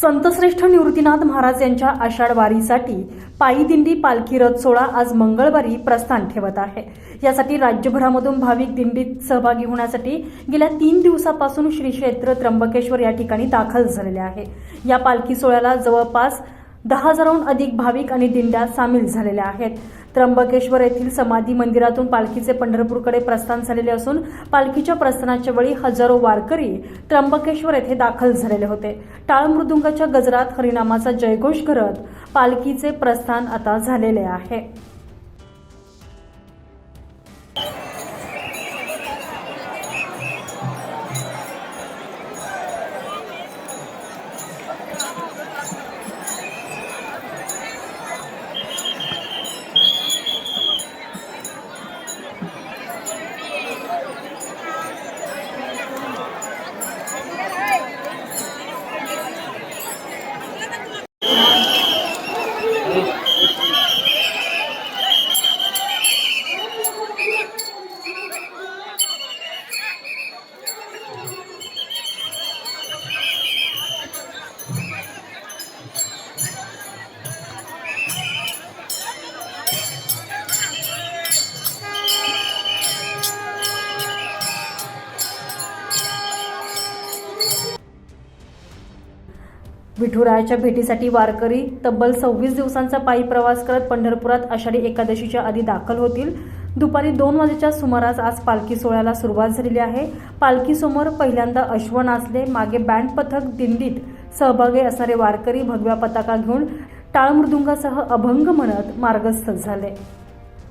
संतश्रेष्ठ निवृत्तीनाथ महाराज यांच्या आषाढ वारीसाठी पायी दिंडी पालखी रथ सोहळा आज मंगळवारी प्रस्थान ठेवत आहे. यासाठी राज्यभरामधून भाविक दिंडीत सहभागी होण्यासाठी गेल्या तीन दिवसापासून श्री क्षेत्र त्र्यंबकेश्वर या ठिकाणी दाखल झालेले आहे. या पालखी सोहळ्याला जवळपास दहा हजाराहून अधिक भाविक आणि दिंड्या सामील झालेल्या आहेत. त्र्यंबकेश्वर येथील समाधी मंदिरातून पालखीचे पंढरपूरकडे प्रस्थान झालेले असून पालखीच्या प्रस्थानाच्या वेळी हजारो वारकरी त्र्यंबकेश्वर येथे दाखल झालेले होते. टाळ मृदुंगाच्या गजरात हरिनामाचा जयघोष करत पालखीचे प्रस्थान आता झालेले आहे. विठुरायाच्या भेटीसाठी वारकरी तब्बल सव्वीस दिवसांचा पायी प्रवास करत पंढरपुरात आषाढी एकादशीच्या आधी दाखल होतील. दुपारी दोन वाजेच्या सुमारास आज पालखी सोहळ्याला सुरुवात झालेली आहे. पालखीसमोर पहिल्यांदा अश्व नाचले मागे बँड पथक दिंडीत सहभागी असणारे वारकरी भगव्या पताका घेऊन टाळमृदुंगासह अभंग म्हणत मार्गस्थ झाले.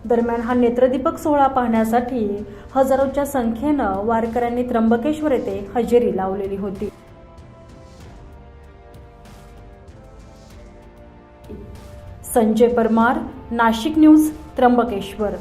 दरम्यान हा नेत्रदीपक सोहळा पाहण्यासाठी हजारोच्या संख्येनं वारकऱ्यांनी त्र्यंबकेश्वर येथे हजेरी लावलेली होती. संजय परमार नाशिक न्यूज त्र्यंबकेश्वर.